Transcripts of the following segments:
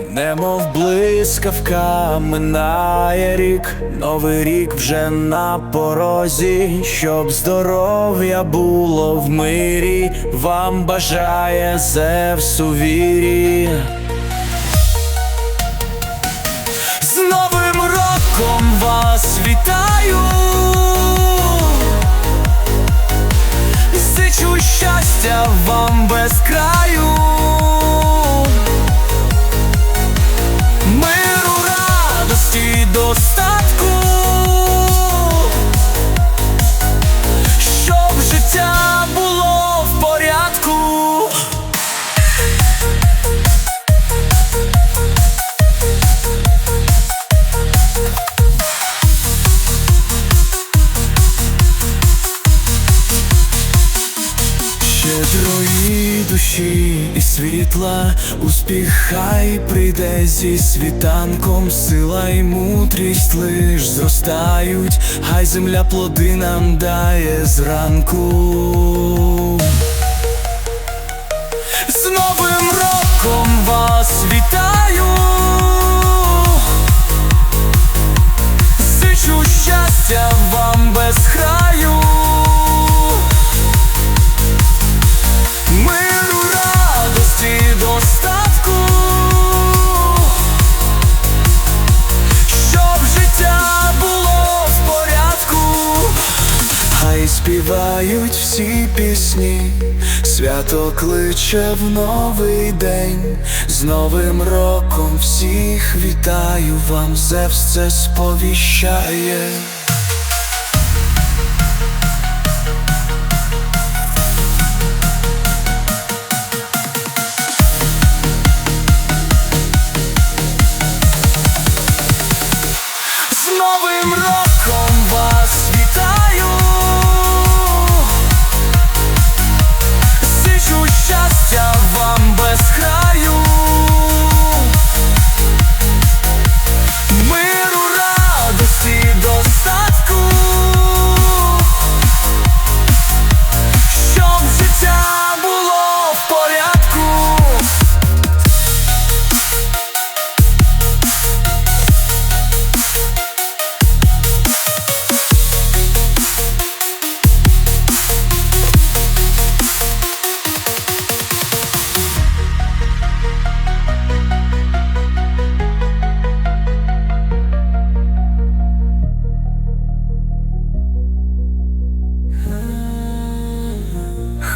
Немов блискавка минає рік, новий рік вже на порозі, щоб здоров'я було в мирі, вам бажає Зевс у вірі. З Новим роком вас вітаю! Зичу щастя вам без краю. Щедрої душі і світла, успіх хай прийде зі світанком, сила і мудрість лиш зростають, хай земля плоди нам дає зранку. З Новим роком вас вітаю! Зичу щастя співають всі пісні, свято кличе в новий день, з Новим роком всіх вітаю вам, Зевс це сповіщає. З Новим роком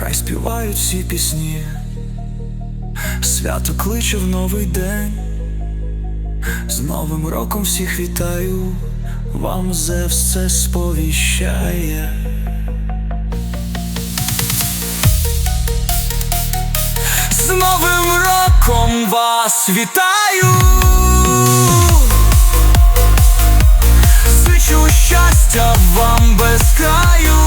Хай співають всі пісні, свято кличе в новий день. З Новим роком всіх вітаю, вам Зевс це сповіщає. З Новим роком вас вітаю! Зичу щастя вам без краю.